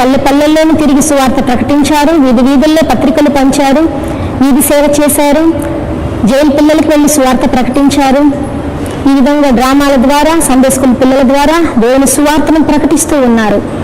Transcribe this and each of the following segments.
పల్లె పల్లెల్లోనూ తిరిగి సువార్త ప్రకటించారు. వీధి వీధుల్లో పత్రికలు పంచారు. వీధి సేవ చేశారు. జైలు పిల్లలకు వెళ్ళి సువార్త ప్రకటించారు. ఈ విధంగా డ్రామాల ద్వారా సందేశకుల పిల్లల ద్వారా దేవుని సువార్తను ప్రకటిస్తూ ఉన్నారు.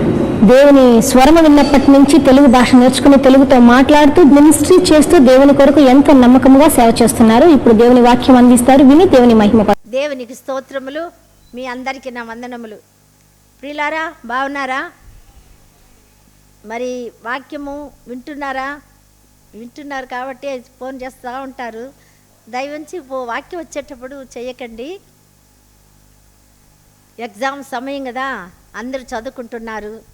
దేవుని స్వరము విన్నప్పటి నుంచి తెలుగు భాష నేర్చుకుని తెలుగుతో మాట్లాడుతూ మినిస్ట్రీ చేస్తూ దేవుని కొరకు ఎంతో నమ్మకంగా సేవ చేస్తున్నారు. ఇప్పుడు దేవుని వాక్యం అందిస్తారు. విని దేవుని మహిమ దేవునికి స్తోత్రములు. మీ అందరికీ నా వందనములు. ప్రియులారా బాగున్నారా? మరి వాక్యము వింటున్నారా? వింటున్నారు కాబట్టి ఫోన్ చేస్తూ ఉంటారు. దయవుంచి ఓ వాక్యం వచ్చేటప్పుడు చేయకండి. ఎగ్జామ్ సమయం కదా. అందరూ చదువుకుంటున్నారు.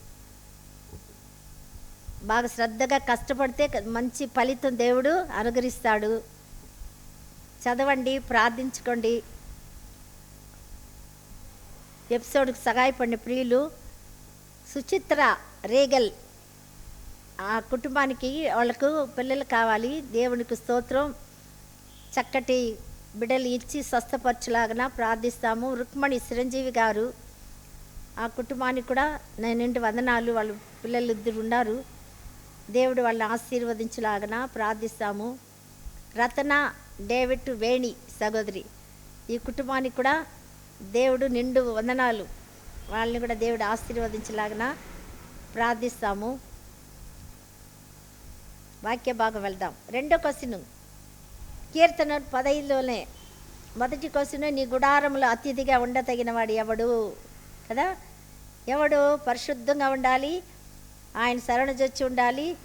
బాగా శ్రద్ధగా కష్టపడితే మంచి ఫలితం దేవుడు అనుగ్రహిస్తాడు. చదవండి ప్రార్థించుకోండి. ఎపిసోడ్కి సహాయపడిన ప్రియులు సుచిత్ర రేగల్ ఆ కుటుంబానికి వాళ్ళకు పిల్లలు కావాలి. దేవునికి స్తోత్రం. చక్కటి బిడ్డలు ఇచ్చి స్వస్థపరచులాగా ప్రార్థిస్తాము. రుక్మణి చిరంజీవి గారు ఆ కుటుంబానికి కూడా నేను వందనాలు. వాళ్ళు పిల్లలు ఇద్దరు ఉన్నారు. దేవుడు వాళ్ళని ఆశీర్వదించలాగన ప్రార్థిస్తాము. రతన డేవిడ్ వేణి సహోదరి ఈ కుటుంబానికి కూడా దేవుడు నిండు వందనాలు. వాళ్ళని కూడా దేవుడు ఆశీర్వదించలాగన ప్రార్థిస్తాము. వాక్య భాగం వెళ్దాం. రెండో క్వశ్చన్. కీర్తన పదైదులోనే మొదటి క్వశ్చన్ నీ గుడారంలో అతిథిగా ఉండతగిన వాడు ఎవడు? కదా? ఎవడు? పరిశుద్ధంగా ఉండాలి ఆయన శరణజొచ్చి ఉండాలి.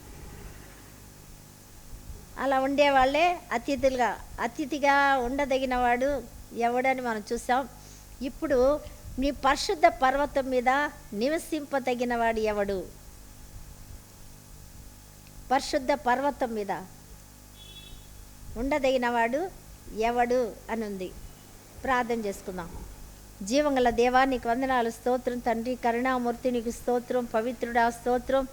అలా ఉండేవాళ్ళే అతిథులుగా అతిథిగా ఉండదగిన వాడు ఎవడని మనం చూసాం. ఇప్పుడు నీ పరిశుద్ధ పర్వతం మీద నివసింపదగిన వాడు ఎవడు? పరిశుద్ధ పర్వతం మీద ఉండదగినవాడు ఎవడు అని ఉంది ప్రార్థన చేసుకుందాం. జీవంగల దేవా నీకు వందనాలు స్తోత్రం తండ్రి కరుణామూర్తి నీకు స్తోత్రం పవిత్రుడా స్తోత్రం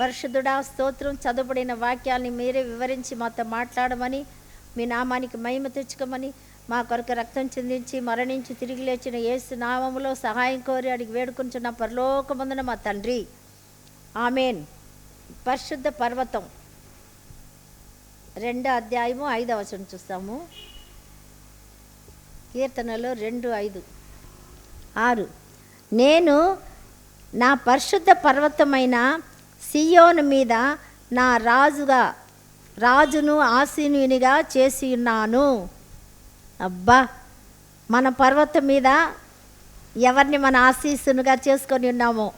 పరిశుద్ధుడా స్తోత్రం. చదువుబడిన వాక్యాల్ని మీరే వివరించి మాతో మాట్లాడమని మీ నామానికి మహిమ తెచ్చుకోమని మా కొరకు రక్తం చెందించి మరణించి తిరిగి లేచిన యేసు నామములో సహాయం కోరి అడిగి వేడుకుంటున్న పరలోకమందున మా తండ్రి. ఆమెన్. పరిశుద్ధ పర్వతం రెండో అధ్యాయము ఐదవ వచనం చూస్తాము. కీర్తనలో రెండు ఐదు. ఆరు. నేను నా పరిశుద్ధ పర్వతమైన సియోను మీద నా రాజుగా రాజును ఆసీనునిగా చేసి ఉన్నాను. అబ్బా! మన పర్వతం మీద ఎవరిని మన ఆశీస్సునుగా చేసుకొని ఉన్నామో?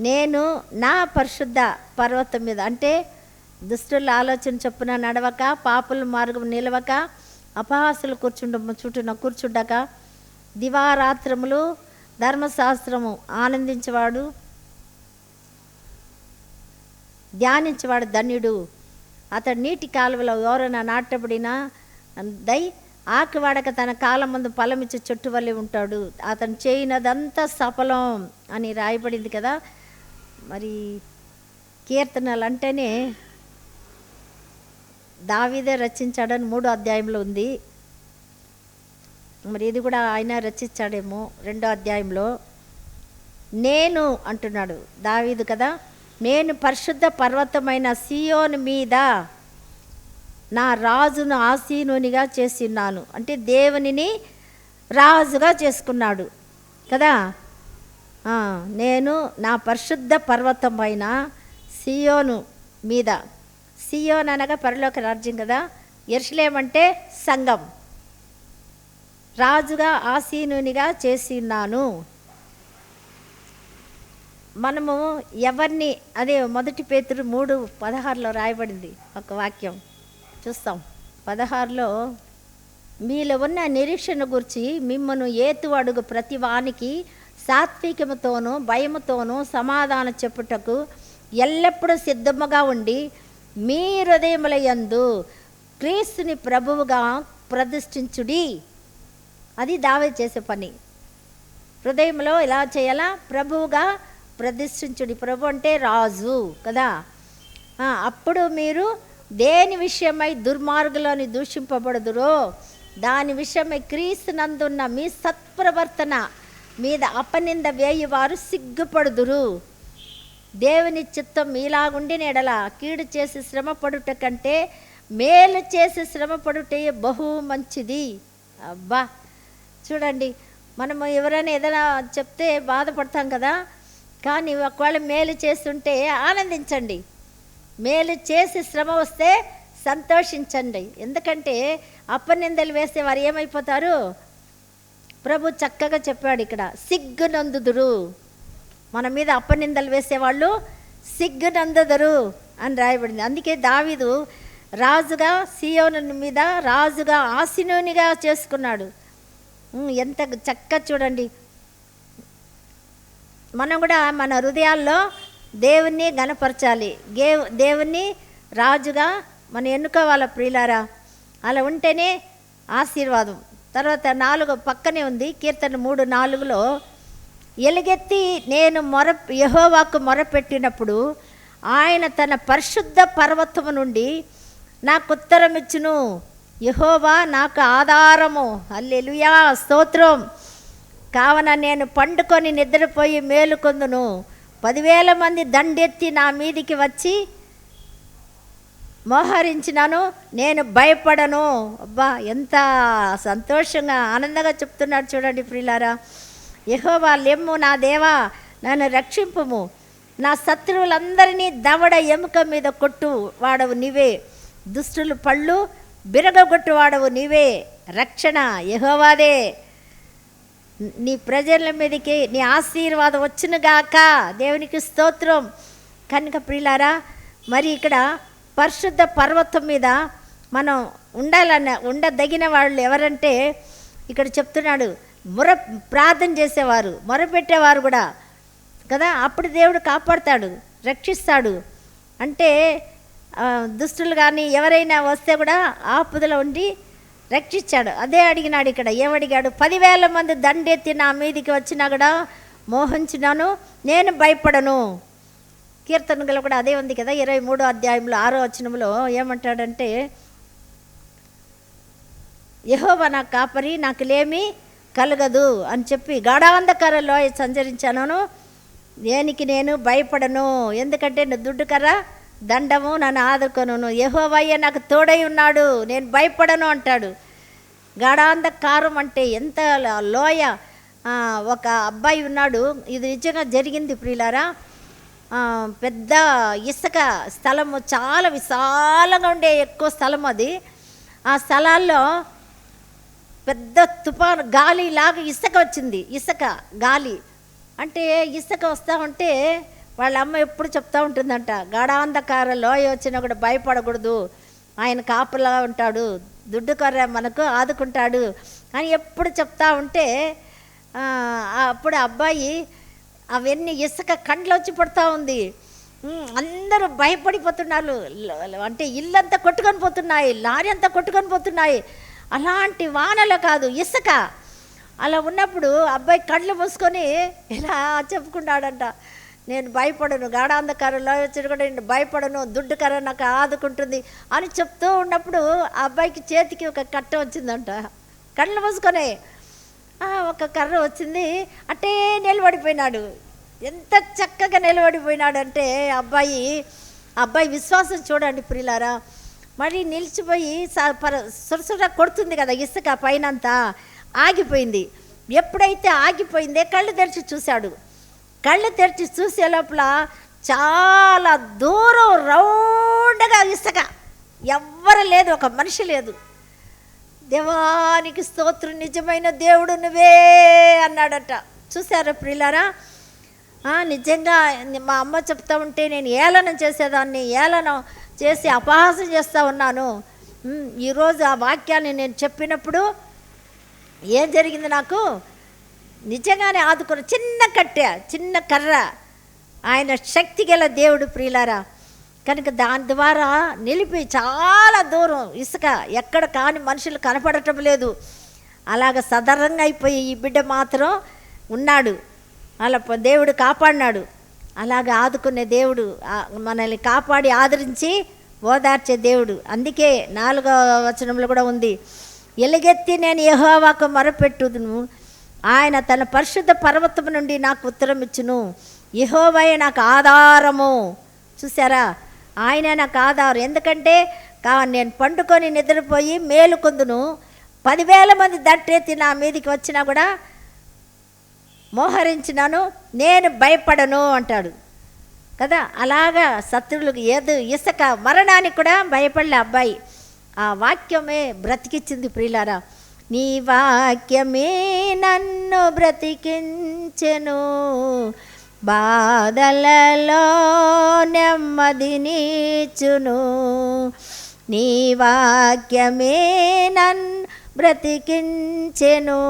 నేను నా పరిశుద్ధ పర్వతం మీద అంటే దుష్టుల ఆలోచన చొప్పున నడవక పాపుల మార్గం నిలవక అపహాసులు కూర్చుండము చుట్టూన కూర్చుండక దివారాత్రములు ధర్మశాస్త్రము ఆనందించేవాడు ధ్యానించేవాడు ధన్యుడు. అతడు నీటి కాలువలో ఎవరైనా నాటబడిన దై ఆకివాడక తన కాలం ముందు ఫలమిచ్చే చెట్టు వల్లే ఉంటాడు. అతను చేయనదంతా సఫలం అని రాయబడింది కదా. మరి కీర్తనలు అంటేనే దావీదే రచించాడని మూడో అధ్యాయంలో ఉంది. మరి ఇది కూడా ఆయన రచించాడేమో రెండో అధ్యాయంలో. నేను అంటున్నాడు దావీదు కదా నేను పరిశుద్ధ పర్వతమైన సియోన్ మీద నా రాజును ఆసీనునిగా చేసిన్నాను అంటే దేవునిని రాజుగా చేసుకున్నాడు కదా. నేను నా పరిశుద్ధ పర్వతమైన సియోను మీద సియోన్ అనగా పరలోక రాజ్యం కదా. ఎరుసలేం అంటే సంఘం. రాజుగా ఆసీనునిగా చేసి ఉన్నాను. మనము ఎవరిని అదే మొదటి పేతురు మూడు పదహారులో రాయబడింది ఒక వాక్యం. చూస్తాం. పదహారులో మీలో ఉన్న నిరీక్షణ గురించి మిమ్మను ఏతు అడుగు ప్రతి వానికి సాత్వికముతోనూ భయముతోనూ సమాధానం చెప్పుటకు ఎల్లప్పుడూ సిద్ధముగా ఉండి మీ హృదయముల యందు క్రీస్తుని ప్రభువుగా ప్రతిష్ఠించుడి. అది దావే చేసే పని. హృదయంలో ఎలా చేయాలా? ప్రభువుగా ప్రతిష్ఠించుడి. ప్రభు అంటే రాజు కదా. అప్పుడు మీరు దేని విషయమై దుర్మార్గులోని దూషింపబడుదురో దాని విషయమై క్రీస్తునందున్న మీ సత్ప్రవర్తన మీద అపనింద వేయువారు సిగ్గుపడుదురు. దేవుని చిత్తం మీలాగుండి నెడల కీడు చేసి శ్రమ పడుట కంటే మేలు చేసి శ్రమపడుటే బహు మంచిది. అబ్బా! చూడండి మనము ఎవరైనా ఏదైనా చెప్తే బాధపడతాం కదా? కానీ ఒకవేళ మేలు చేస్తుంటే ఆనందించండి. మేలు చేసి శ్రమ వస్తే సంతోషించండి. ఎందుకంటే అప్పనిందలు వేస్తే వారు ఏమైపోతారు? ప్రభు చక్కగా చెప్పాడు ఇక్కడ సిగ్గునందుదురు. మన మీద అప్పనిందలు వేసేవాళ్ళు సిగ్గునందదరు అని రాయబడింది. అందుకే దావీదు రాజుగా సియోను మీద రాజుగా ఆసినోనిగా చేసుకున్నాడు. ఎంత చక్కగా చూడండి. మనం కూడా మన హృదయాల్లో దేవుణ్ణి గనపరచాలి గే దేవుణ్ణి రాజుగా మనం ఎన్నుకోవాల ప్రియులారా? అలా ఉంటేనే ఆశీర్వాదం. తర్వాత నాలుగు పక్కనే ఉంది కీర్తన మూడు నాలుగులో ఎలుగెత్తి నేను మొర యహోవాకు మొరపెట్టినప్పుడు ఆయన తన పరిశుద్ధ పర్వతము నుండి నాకు ఉత్తరం ఇచ్చును యహోవా నాకు ఆధారము. అల్లెలుయా స్తోత్రం. కావున నేను పండుకొని నిద్రపోయి మేలుకొందును పదివేల మంది దండెత్తి నా మీదికి వచ్చి మోహరించినాను. నేను భయపడను. అబ్బా ఎంత సంతోషంగా ఆనందంగా చెప్తున్నాడు చూడండి ప్రిలారా యహోవా లెమ్ము నా దేవా నన్ను రక్షింపుము. నా శత్రువులందరినీ దవడ ఎముక మీద కొట్టు వాడవు నీవే. దుష్టులు పళ్ళు బిరగొట్టు వాడవు నీవే. రక్షణ యహోవాదే. నీ ప్రజల మీదకి నీ ఆశీర్వాదం వచ్చునుగాక దేవునికి స్తోత్రం. కనుక ప్రియులారా మరి ఇక్కడ పరిశుద్ధ పర్వతం మీద మనం ఉండాలన్న ఉండదగిన వాళ్ళు ఎవరంటే ఇక్కడ చెప్తున్నాడు. మొర ప్రార్థన చేసేవారు మొరపెట్టేవారు కూడా. కదా? అప్పుడు దేవుడు కాపాడుతాడు రక్షిస్తాడు. అంటే దుష్టులు కానీ ఎవరైనా వస్తే కూడా ఆపుదల ఉండి రక్షించాడు. అదే అడిగినాడు ఇక్కడ ఏమడిగాడు? పదివేల మంది దండెత్తి నా మీదికి వచ్చినా కూడా మోహించినాను నేను భయపడను. కీర్తనలు కూడా అదే ఉంది కదా ఇరవై మూడో అధ్యాయంలో ఆరో వచనంలో ఏమంటాడంటే యహోవ నా కాపరి నాకు లేమి కలగదు అని చెప్పి గాఢాంధకారంలో సంచరించాను. దేనికి నేను భయపడను? ఎందుకంటే నా దుడ్డు కర్ర దండము నన్ను ఆదుకొను యహోవయ్య నాకు తోడై ఉన్నాడు నేను భయపడను అంటాడు. గాఢాంధకారం అంటే ఎంత లోయ? ఒక అబ్బాయి ఉన్నాడు. ఇది నిజంగా జరిగింది ప్రియులారా. పెద్ద ఇసుక స్థలము చాలా విశాలంగా ఉండే ఎక్కువ స్థలం అది. ఆ స్థలాల్లో పెద్ద తుఫాను గాలి లాగా ఇసుక వచ్చింది. ఇసుక గాలి. అంటే ఇసుక వస్తూ ఉంటే వాళ్ళ అమ్మ ఎప్పుడు చెప్తా ఉంటుందంట గాఢాంధకార లోయ వచ్చినా కూడా భయపడకూడదు. ఆయన కాపులా ఉంటాడు. దుడ్డు కొర్ర మనకు ఆదుకుంటాడు. అని ఎప్పుడు చెప్తా ఉంటే అప్పుడు అబ్బాయి అవన్నీ ఇసుక కండ్లోంచి పడుతూ ఉంది. అందరూ భయపడిపోతున్నారు. అంటే ఇల్లంతా కొట్టుకొని పోతున్నాయి లారీ అంతా కొట్టుకొని పోతున్నాయి. అలాంటి వానలు కాదు ఇసుక. అలా ఉన్నప్పుడు అబ్బాయి కళ్ళు మూసుకొని ఇలా చెప్పుకున్నాడంట నేను భయపడను గాఢాంధకారంలో వచ్చి కూడా నేను భయపడను దుడ్డు కర్ర నాకు ఆదుకుంటుంది అని చెప్తూ ఉన్నప్పుడు ఆ అబ్బాయికి చేతికి ఒక కట్ట వచ్చిందంట. కళ్ళు మూసుకొని ఒక కర్ర వచ్చింది అట్టే నిలబడిపోయినాడు. ఎంత చక్కగా నిలబడిపోయినాడంటే అబ్బాయి అబ్బాయి విశ్వాసం చూడండి ప్రిలారా మరి నిలిచిపోయి స- పర సురసుర కొడుతుంది కదా ఇసుక పైనంతా. ఆగిపోయింది. ఎప్పుడైతే ఆగిపోయిందే కళ్ళు తెరిచి చూశాడు. కళ్ళు తెరిచి చూసే లోపల చాలా దూరం రౌండ్గా ఇసుక. ఎవ్వరు లేదు ఒక మనిషి లేదు. దేవానికి స్తోత్రం నిజమైన దేవుడు నువ్వే అన్నాడట. చూసారా ప్రిలారా నిజంగా మా అమ్మ చెప్తా ఉంటే నేను ఏలనం చేసేదాన్ని. ఏలనం చేసి అపహాసం చేస్తూ ఉన్నాను. ఈరోజు ఆ వాక్యాన్ని నేను చెప్పినప్పుడు ఏం జరిగింది నాకు? నిజంగానే ఆదుకున్న చిన్న కట్టె చిన్న కర్ర ఆయన శక్తి గల దేవుడు ప్రియులారా. కనుక దాని ద్వారా నిలిపి చాలా దూరం ఇసుక ఎక్కడ కాని మనుషులు కనపడటం లేదు. అలాగ సదరంగా అయిపోయి ఈ బిడ్డ మాత్రం ఉన్నాడు. అలా దేవుడు కాపాడినాడు. అలాగ ఆదుకునే దేవుడు మనల్ని కాపాడి ఆదరించి ఓదార్చే దేవుడు. అందుకే నాలుగవ వచనంలో కూడా ఉంది ఎలుగెత్తి నేను యహోవాకు మొరపెట్టుదును. ఆయన తన పరిశుద్ధ పర్వతము నుండి నాకు ఉత్తరం ఇచ్చును. యహోవయ నాకు ఆధారము. చూసారా ఆయన నాకు ఆధారం. ఎందుకంటే కా నేను పండుకొని నిద్రపోయి మేలుకొందును. పదివేల మంది దట్టెత్తి నా మీదికి వచ్చినా కూడా మోహరించినాను నేను భయపడను అంటాడు. కదా? అలాగా శత్రువులకు ఏదో ఇసుక మరణానికి కూడా భయపడలే అబ్బాయి. ఆ వాక్యమే బ్రతికిచ్చింది ప్రియులారా. నీ వాక్యమే నన్ను బ్రతికించెను. బాధలలో నెమ్మదినిచ్చును నీ వాక్యమే నన్ను బ్రతికించెను.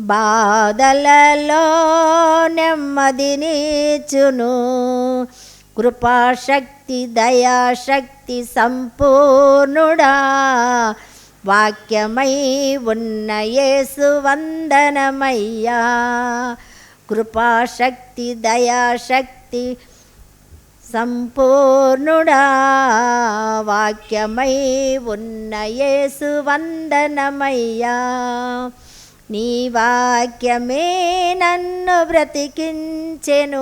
బాధలలో నెమ్మదినిచ్చును కృపాశక్తి దయాశక్తి సంపూర్ణుడా. వాక్యమై ఉన్న యేసు వందనమయ్యా. కృపాశక్తి దయాశక్తి సంపూర్ణుడా. వాక్యమై ఉన్న యేసు వందనమయ్యా. నీ వాక్యమే నన్ను బ్రతికించెను.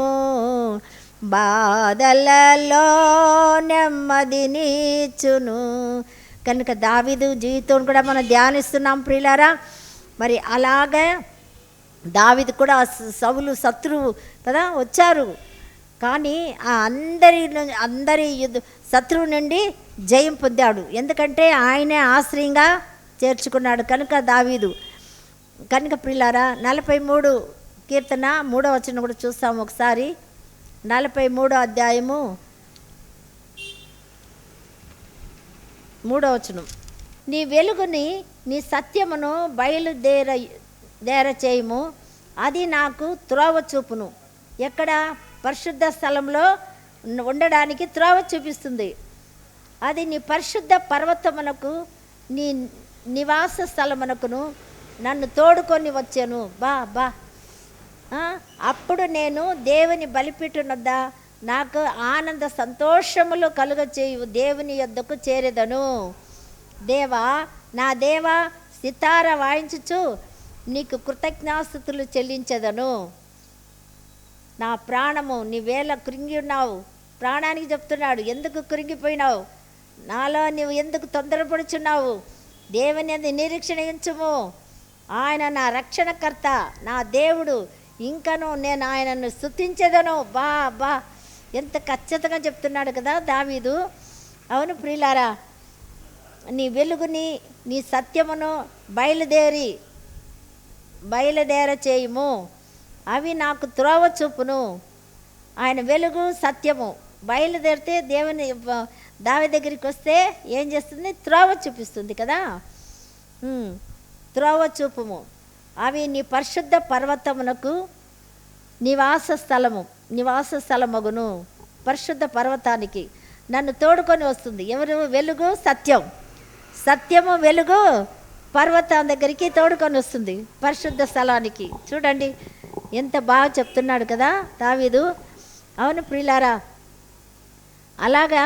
బాధలలో నెమ్మదినిచ్చును కనుక దావిదు జీవితం కూడా మనం ధ్యానిస్తున్నాం ప్రియులారా. మరి అలాగా దావిది కూడా సవులు శత్రువు కదా వచ్చారు. కానీ ఆ అందరి ను- అందరి శత్రువు నుండి జయం పొందాడు. ఎందుకంటే ఆయనే ఆశ్రయంగా చేర్చుకున్నాడు కనుక దావీదు. కనుక పిల్లారా నలభై మూడు కీర్తన మూడో వచ్చిన కూడా చూస్తాం ఒకసారి. నలభై మూడో అధ్యాయము మూడో వచనం. నీ వెలుగుని నీ సత్యమును బయలుదేర దేర చేయము అది నాకు త్రోవ చూపును. ఎక్కడ? పరిశుద్ధ స్థలంలో ఉండడానికి త్రోవ చూపిస్తుంది. అది నీ పరిశుద్ధ పర్వతమునకు నీ నివాస స్థలమునకును నన్ను తోడుకొని వచ్చాను. బా బా. అప్పుడు నేను దేవుని బలిపీఠునొద్ద నాకు ఆనంద సంతోషములు కలుగ చేయు దేవుని యొద్దకు చేరేదను. దేవా నా దేవా సితార వాయించుచు నీకు కృతజ్ఞాస్థుతులు చెల్లించదను. నా ప్రాణము నీవేళ కృంగి ఉన్నావు. ప్రాణానికి చెప్తున్నాడు ఎందుకు కృంగిపోయినావు? నాలో నువ్వు ఎందుకు తొందరపడుచున్నావు? దేవుని అందు నిరీక్షణ ఉంచుము ఆయన నా రక్షణకర్త నా దేవుడు. ఇంకను నేను ఆయనను స్థుతించదను బా బా. ఎంత ఖచ్చితంగా చెప్తున్నాడు కదా దావీదు. అవును ప్రియులారా నీ వెలుగుని నీ సత్యమును బయలుదేరి బయలుదేర చేయుము. అవి నాకు త్రోవ చూపును. ఆయన వెలుగు సత్యము. బయలుదేరితే దేవుని దావి దగ్గరికి వస్తే ఏం చేస్తుంది? త్రోవ చూపిస్తుంది కదా. త్రోవ చూపుము. అవి నీ పరిశుద్ధ పర్వతమునకు నివాస స్థలము నివాస స్థలమగును. పరిశుద్ధ పర్వతానికి నన్ను తోడుకొని వస్తుంది. ఎవరు? వెలుగు సత్యం. సత్యము వెలుగు పర్వతం దగ్గరికి తోడుకొని వస్తుంది. పరిశుద్ధ స్థలానికి. చూడండి ఎంత బాగా చెప్తున్నాడు కదా దావీదు. అవును ప్రియులారా అలాగా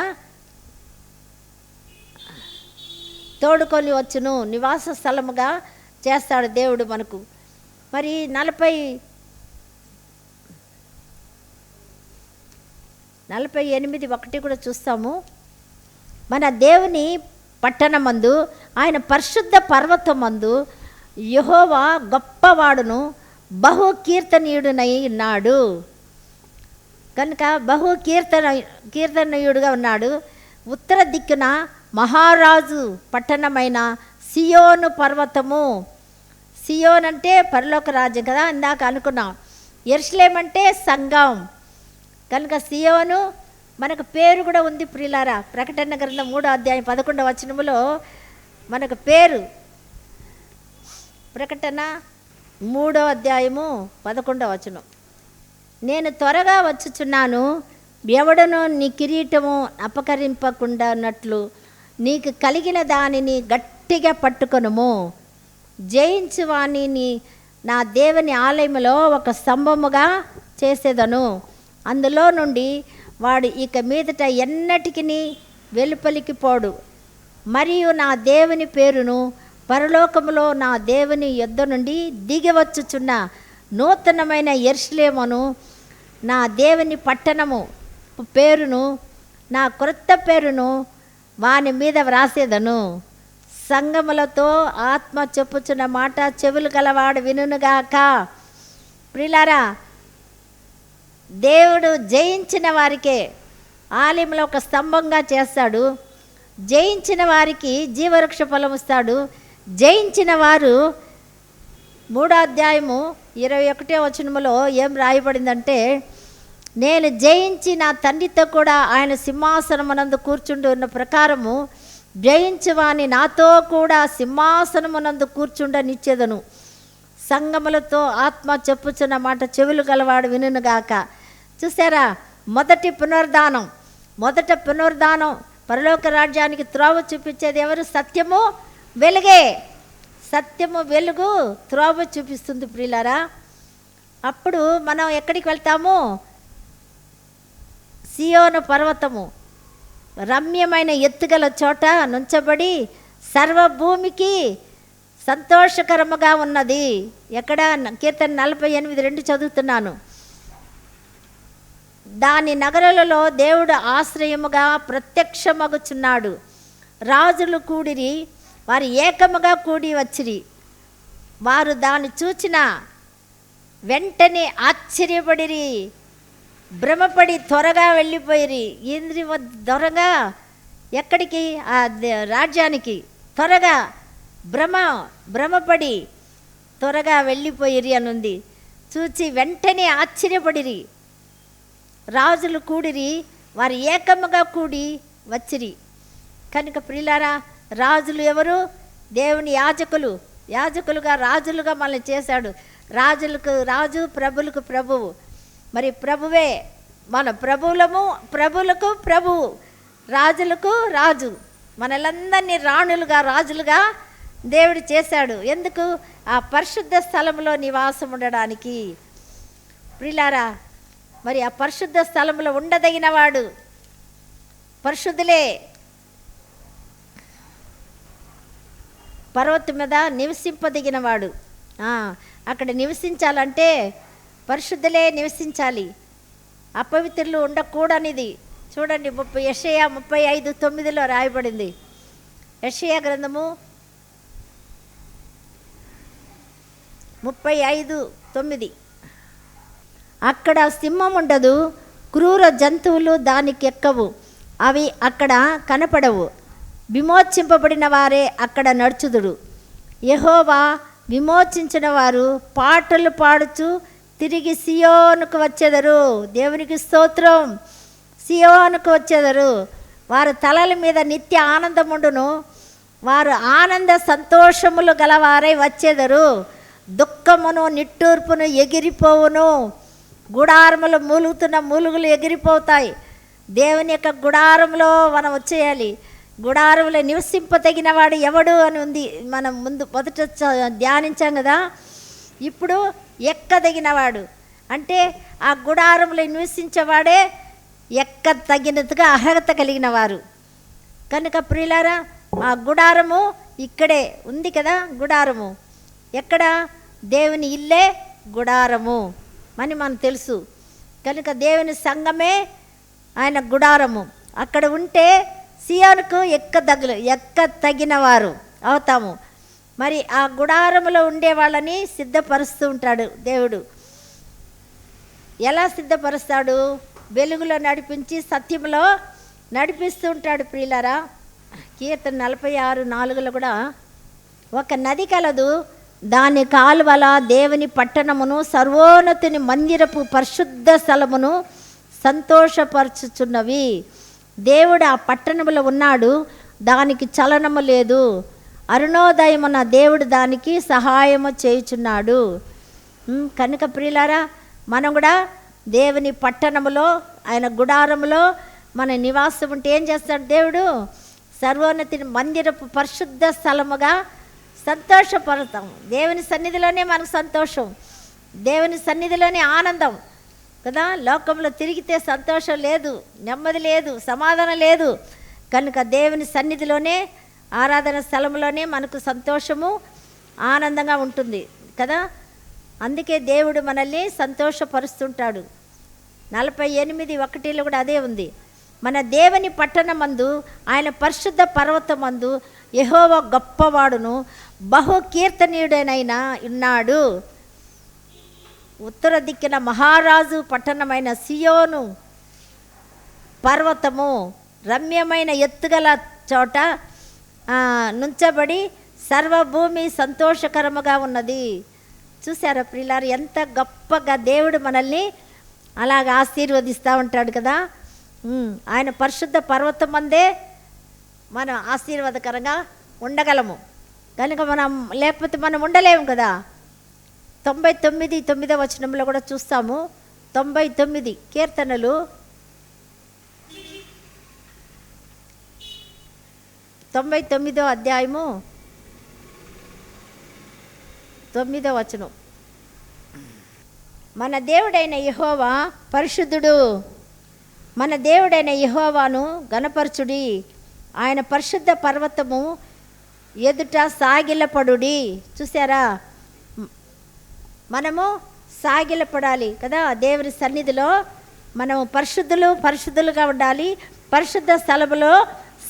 తోడుకొని వచ్చును. నివాస స్థలముగా చేస్తాడు దేవుడు మనకు. మరి నలభై నలభై ఎనిమిది ఒకటి కూడా చూస్తాము. మన దేవుని పట్టణమందు ఆయన పరిశుద్ధ పర్వతమందు యహోవా గొప్పవాడును బహు కీర్తనీయుడునై ఉన్నాడు. కనుక బహు కీర్తన కీర్తనీయుడుగా ఉన్నాడు. ఉత్తర దిక్కున మహారాజు పట్టణమైన సియోను పర్వతము. సియోన్ అంటే పరలోక రాజ్యం కదా ఇందాక అనుకున్నాం. ఎర్స్లేం అంటే సంఘం. కనుక సియోను మనకు పేరు కూడా ఉంది ప్రిలారా ప్రకటన గ్రంథం మూడో అధ్యాయం పదకొండవ వచనములో మనకు పేరు. ప్రకటన మూడో అధ్యాయము పదకొండవ వచనం. నేను త్వరగా వచ్చుచున్నాను ఎవడను నీ కిరీటము అపకరింపకుండా ఉన్నట్లు నీకు కలిగిన దానిని గట్టిగా పట్టుకొనుము. జయించువాణిని నా దేవుని ఆలయములో ఒక స్తంభముగా చేసేదను. అందులో నుండి వాడు ఇక మీదట ఎన్నటికి వెలుపలికి పోడు. మరియు నా దేవుని పేరును పరలోకములో నా దేవుని యుద్ధ నుండి దిగివచ్చుచున్న నూతనమైన ఎర్స్లేమను నా దేవుని పట్టణము పేరును నా క్రొత్త పేరును వాని మీద వ్రాసేదను. సంగములతో ఆత్మ చెప్పుచున్న మాట చెవులు గలవాడు వినుగాక ప్రిలారా దేవుడు జయించిన వారికే ఆలయంలో ఒక స్తంభంగా చేస్తాడు. జయించిన వారికి జీవవృక్ష ఫలం ఇస్తాడు. జయించిన వారు మూడో అధ్యాయము ఇరవై ఒకటే వచనములో ఏం రాయబడిందంటే నేను జయించి నా తండ్రితో కూడా ఆయన సింహాసనమునందు కూర్చుండి ఉన్న ప్రకారము జయించువాని నాతో కూడా సింహాసనమునందు కూర్చుండనిచ్చేదను. సంగములతో ఆత్మ చెప్పుచున్న మాట చెవులు గలవాడు వినుగాక చూసారా మొదటి పునరుద్ధానం మొదట పునరుద్ధానం పరలోక రాజ్యానికి త్రోవ చూపించేది ఎవరు? సత్యము వెలుగే. సత్యము వెలుగు త్రోవ చూపిస్తుంది ప్రియులారా. అప్పుడు మనం ఎక్కడికి వెళ్తాము? సియోను పర్వతము. రమ్యమైన ఎత్తుగల చోట నుంచబడి సర్వభూమికి సంతోషకరముగా ఉన్నది. ఎక్కడ? కీర్తన నలభై ఎనిమిది రెండు చదువుతున్నాను. దాని నగరాలలో దేవుడు ఆశ్రయముగా ప్రత్యక్షమగుచున్నాడు. రాజులు కూడిరి వారు ఏకముగా కూడి వచ్చిరి. వారు దాన్ని చూచిన వెంటనే ఆశ్చర్యపడిరి. భ్రమపడి త్వరగా వెళ్ళిపోయిరి. ఇంద్రి త్వరగా ఎక్కడికి? ఆ ద- రాజ్యానికి. త్వరగా. భ్రమ భ్రమపడి త్వరగా వెళ్ళిపోయిరి అనుంది. చూచి వెంటనే ఆశ్చర్యపడిరి. రాజులు కూడిరి వారు ఏకముగా కూడి వచ్చిరి. కనుక ప్రిలారా రాజులు ఎవరు? దేవుని యాజకులు. యాజకులుగా రాజులుగా మనల్ని చేశాడు. రాజులకు రాజు ప్రభులకు ప్రభువు. మరి ప్రభువే మన ప్రభులము ప్రభులకు ప్రభువు రాజులకు రాజు. మనలందరినీ రాణులుగా రాజులుగా దేవుడు చేశాడు. ఎందుకు? ఆ పరిశుద్ధ స్థలంలో నివాసం ఉండడానికి ప్రిలారా మరి ఆ పరిశుద్ధ స్థలంలో ఉండదగిన వాడు పరిశుద్ధులే. పర్వతం మీద నివసింపదగినవాడు ఆ, అక్కడ నివసించాలంటే పరిశుద్ధులే నివసించాలి. అపవిత్రులు ఉండకూడనిది. చూడండి ముప్పై యషయా ముప్పై ఐదు తొమ్మిదిలో రాయబడింది. యషయా గ్రంథము ముప్పై ఐదు తొమ్మిది. అక్కడ సింహం ఉండదు క్రూర జంతువులు దానికి ఎక్కవు అవి అక్కడ కనపడవు. విమోచింపబడిన వారే అక్కడ నడుచుదుడు యహోవా విమోచించిన వారు పాటలు పాడుచు తిరిగి సియోనుకు వచ్చేదరు. దేవునికి స్తోత్రం. సియోనుకు వచ్చేదరు. వారు తలల మీద నిత్య ఆనందముండును. వారు ఆనంద సంతోషములు గలవారై వచ్చేదరు. దుఃఖమును నిట్టూర్పును ఎగిరిపోవును. గుడారములు మూలుగుతున్న మూలుగులు ఎగిరిపోతాయి. దేవుని యొక్క గుడారంలో మనం వచ్చేయాలి. గుడారంలో నివసింపతగిన వాడు ఎవడు అని ఉంది. మనం ముందు మొదట ధ్యానించాం కదా. ఇప్పుడు ఎక్కదగినవాడు? అంటే ఆ గుడారంలో నివసించేవాడే ఎక్క తగినట్టుగా అర్హత కలిగిన వారు కనుక ప్రియులారా ఆ గుడారము ఇక్కడే ఉంది కదా గుడారము. ఎక్కడ? దేవుని ఇల్లే గుడారము అని మనకు తెలుసు. కనుక దేవుని సంఘమే ఆయన గుడారము. అక్కడ ఉంటే సియానుకు ఎక్క దగ్గర ఎక్క తగిన వారు అవుతాము. మరి ఆ గుడారములో ఉండే వాళ్ళని సిద్ధపరుస్తూ ఉంటాడు దేవుడు. ఎలా సిద్ధపరుస్తాడు? వెలుగులో నడిపించి సత్యంలో నడిపిస్తూ ఉంటాడు ప్రియులారా. కీర్తన నలభై ఆరు నాలుగులో కూడా ఒక నది కలదు దాని కాలువల దేవుని పట్టణమును సర్వోన్నతిని మందిరపు పరిశుద్ధ స్థలమును సంతోషపరచుచున్నవి. దేవుడు ఆ పట్టణములో ఉన్నాడు దానికి చలనము లేదు. అరుణోదయమున దేవుడు దానికి సహాయము చేయుచున్నాడు. కనుక ప్రియులారా మనం కూడా దేవుని పట్టణములో ఆయన గుడారములో మన నివాసం ఉంటే ఏం చేస్తాడు దేవుడు? సర్వోన్నతి మందిరపు పరిశుద్ధ స్థలముగా సంతోషపడతాం. దేవుని సన్నిధిలోనే మనకు సంతోషం. దేవుని సన్నిధిలోనే ఆనందం. కదా? లోకంలో తిరిగితే సంతోషం లేదు నెమ్మది లేదు సమాధానం లేదు. కనుక దేవుని సన్నిధిలోనే ఆరాధన స్థలంలోనే మనకు సంతోషము ఆనందంగా ఉంటుంది కదా? అందుకే దేవుడు మనల్ని సంతోషపరుస్తుంటాడు. నలభై ఎనిమిది ఒకటిలో కూడా అదే ఉంది. మన దేవుని పట్టణమందు ఆయన పరిశుద్ధ పర్వతమందు యహోవ గొప్పవాడును బహు కీర్తనీయుడనైనా ఉన్నాడు. ఉత్తర దిక్కిన మహారాజు పట్టణమైన సియోను పర్వతము రమ్యమైన ఎత్తుగల చోట నుంచబడి సర్వభూమి సంతోషకరముగా ఉన్నది. చూసారా ప్రిలారు ఎంత గొప్పగా దేవుడు మనల్ని అలాగ ఆశీర్వదిస్తూ ఉంటాడు కదా. ఆయన పరిశుద్ధ పర్వతం అందే మనం ఆశీర్వాదకరంగా ఉండగలము. కనుక మనం లేకపోతే మనం ఉండలేము కదా. తొంభై తొమ్మిది తొమ్మిదో వచనంలో కూడా చూస్తాము. తొంభై తొమ్మిది కీర్తనలు తొంభై తొమ్మిదో అధ్యాయము తొమ్మిదో వచనం. మన దేవుడైన యహోవా పరిశుద్ధుడు మన దేవుడైన యహోవాను గణపరచుడి ఆయన పరిశుద్ధ పర్వతము ఎదుట సాగిలపడుడి. చూసారా మనము సాగిలపడాలి కదా దేవుని సన్నిధిలో మనము పరిశుద్ధులు పరిశుద్ధులుగా ఉండాలి పరిశుద్ధ స్థలములో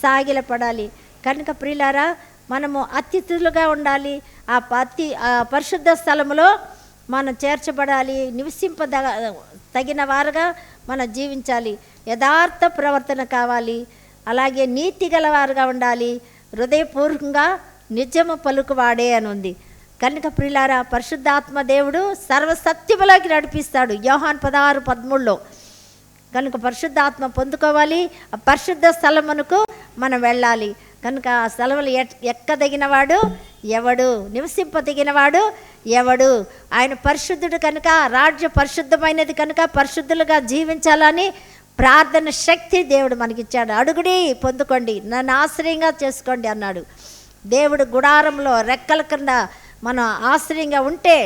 సాగిలపడాలి. కనుక ప్రియులారా మనము అతిథులుగా ఉండాలి. ఆ అతి ఆ పరిశుద్ధ స్థలములో మనం చేర్చబడాలి నివసింప తగిన వారుగా మనం జీవించాలి. యథార్థ ప్రవర్తన కావాలి. అలాగే నీతి గలవారుగా ఉండాలి. హృదయపూర్వకంగా నిజము పలుకువాడే అని ఉంది. కనుక ప్రిలారా పరిశుద్ధాత్మ దేవుడు సర్వసత్యములోకి నడిపిస్తాడు. యోహాన్ పదహారు పదమూడులో. కనుక పరిశుద్ధాత్మ పొందుకోవాలి. ఆ పరిశుద్ధ స్థలమునకు మనం వెళ్ళాలి. కనుక ఆ సెలవులు ఎక్కదగినవాడు? ఎవడు నివసింపదగినవాడు? ఎవడు? ఆయన పరిశుద్ధుడు కనుక రాజ్య పరిశుద్ధమైనది కనుక పరిశుద్ధులుగా జీవించాలని ప్రార్థన శక్తి దేవుడు మనకిచ్చాడు. అడుగుడి పొందుకోండి నన్ను ఆశ్రయంగా చేసుకోండి అన్నాడు. దేవుడు గుడారంలో రెక్కల కింద మనం ఆశ్రయంగా ఉంటే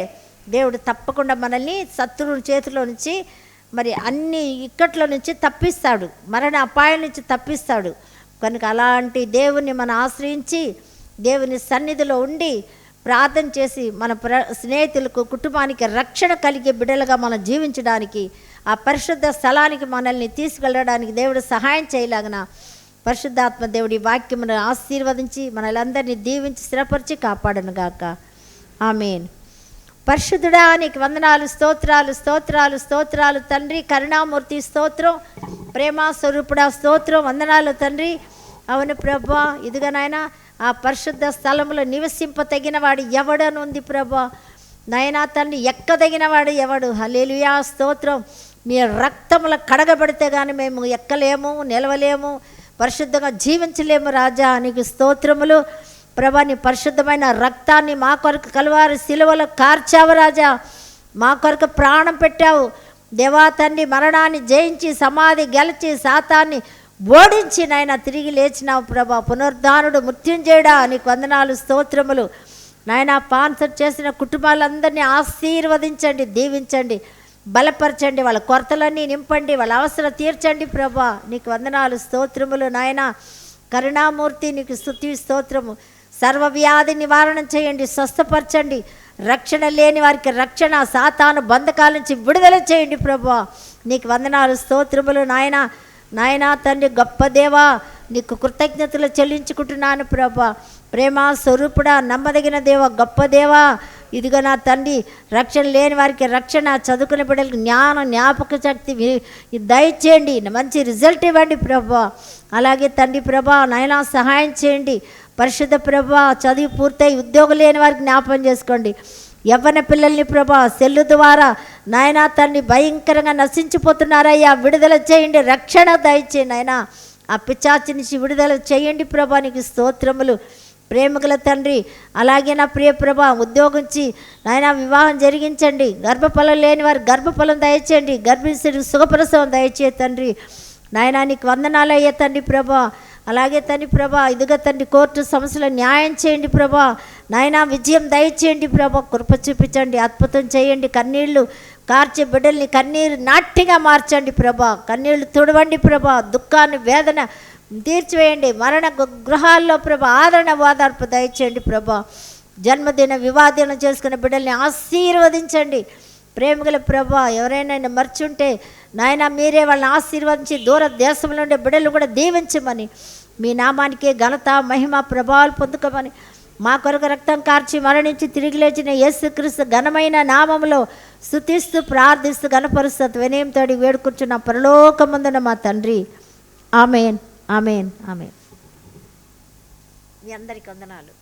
దేవుడు తప్పకుండా మనల్ని శత్రువుని చేతిలో నుంచి మరి అన్ని ఇక్కట్లో నుంచి తప్పిస్తాడు. మరణ అపాయం నుంచి తప్పిస్తాడు. కనుక అలాంటి దేవుని మనం ఆశ్రయించి దేవుని సన్నిధిలో ఉండి ప్రార్థన చేసి మన ప్ర స్నేహితులకు కుటుంబానికి రక్షణ కలిగే బిడ్డలుగా మనం జీవించడానికి ఆ పరిశుద్ధ స్థలానికి మనల్ని తీసుకెళ్ళడానికి దేవుడు సహాయం చేయలాగిన పరిశుద్ధాత్మ దేవుడి వాక్యమును ఆశీర్వదించి మనలందరినీ దీవించి స్థిరపరిచి కాపాడను గాక. ఆమెన్. పరిశుద్ధుడా నీకు వందనాలు స్తోత్రాలు స్తోత్రాలు స్తోత్రాలు. తండ్రి కరుణామూర్తి స్తోత్రం ప్రేమ స్వరూపుడా స్తోత్రం వందనాలు తండ్రి. అవును ప్రభా ఇదిగా నాయన ఆ పరిశుద్ధ స్థలంలో నివసింపతగిన వాడు ఎవడను ఉంది ప్రభా. నాయనా తండ్రి ఎక్కదగిన వాడు ఎవడు? హలేలుయా స్తోత్రం. మీ రక్తముల కడగబడితే కానీ మేము ఎక్కలేము నిలవలేము పరిశుద్ధంగా జీవించలేము రాజా. నీకు స్తోత్రములు. ప్రభా నీ పరిశుద్ధమైన రక్తాన్ని మా కొరకు కలవారు సిలువలో కార్చావు రాజా. మా కొరకు ప్రాణం పెట్టావు. దేవా తండ్రి మరణాన్ని జయించి సమాధి గెలిచి శాతాన్ని ఓడించి నాయన తిరిగి లేచినావు ప్రభా. పునరుద్ధానుడు మృత్యుంజయుడా. నీకు వందనాలు స్తోత్రములు. నాయన పాన్సర్ చేసిన కుటుంబాలందరినీ ఆశీర్వదించండి దీవించండి బలపరచండి వాళ్ళ కొరతలన్నీ నింపండి వాళ్ళ అవసరం తీర్చండి ప్రభా. నీకు వందనాలు స్తోత్రములు నాయన. కరుణామూర్తి నీకు స్థుతి స్తోత్రము. సర్వవ్యాధి నివారణ చేయండి స్వస్థపరచండి. రక్షణ లేని వారికి రక్షణ సాతాను బంధకాల నుంచి విడుదల చేయండి ప్రభు నీకు వందనాలు స్తోత్రములు నాయన. నాయనా తండ్రి గొప్ప దేవా నీకు కృతజ్ఞతలు చెల్లించుకుంటున్నాను ప్రభా ప్రేమ స్వరూపుడా నమ్మదగిన దేవ గొప్ప దేవా. ఇదిగో నా తండ్రి రక్షణ లేని వారికి రక్షణ చదువుకునే బిడ్డలకు జ్ఞానం జ్ఞాపక శక్తి దయచేయండి. మంచి రిజల్ట్ ఇవ్వండి ప్రభా అలాగే తండ్రి ప్రభా నాయనా సహాయం చేయండి. పరిశుద్ధ ప్రభా చదివి పూర్తయి ఉద్యోగం లేని వారికి జ్ఞాపకం చేసుకోండి. యవ్వన పిల్లల్ని ప్రభా సెల్లు ద్వారా నాయన తన్ని భయంకరంగా నశించిపోతున్నారయ్యా. విడుదల చేయండి రక్షణ దయచేయండి నాయనా. ఆ పిచాచి నుంచి విడుదల చేయండి ప్రభా నీకు స్తోత్రములు. ప్రేమగల తండ్రి అలాగే నా ప్రియ ప్రభా ఉద్యోగించి నాయన వివాహం జరిగించండి. గర్భఫలం లేని వారు గర్భఫలం దయచేయండి. గర్భిణీ సుఖప్రసవం దయచే తండ్రి. నాయనా నీకు వందనాలు అయ్యే తండ్రి ప్రభా. అలాగే తండ్రి ప్రభా ఇదిగా తండ్రి కోర్టు సమస్యలు న్యాయం చేయండి ప్రభా. నాయన విజయం దయచేయండి ప్రభా. కృప చూపించండి అద్భుతం చేయండి. కన్నీళ్ళు కార్చే బిడ్డల్ని కన్నీరు నాట్యంగా మార్చండి ప్రభా. కన్నీళ్ళు తుడవండి ప్రభా. దుఃఖాన్ని వేదన తీర్చివేయండి. మరణ గృహాల్లో ప్రభా ఆదరణ ఓదార్పు దయచేయండి ప్రభా. జన్మదిన వివాదనం చేసుకున్న బిడ్డల్ని ఆశీర్వదించండి. ప్రేమగల ప్రభా ఎవరైనా మర్చుంటే నాయన మీరే వాళ్ళని ఆశీర్వదించి దూర దేశంలో ఉండే బిడ్డలు కూడా దీవించమని మీ నామానికే ఘనత మహిమ ప్రభావాలు పొందుకోమని మా కొరకు రక్తం కార్చి మరణించి తిరిగి లేచిన యేసుక్రీస్తు ఘనమైన నామంలో శుతిస్తూ ప్రార్థిస్తూ గణపరుస్తూ వినయంతో వేడుకుంటున్న పరలోకముందున మా తండ్రి. ఆమెన్. ఆమెన్. ఆమెన్. మీ అందరికి వందనాలు.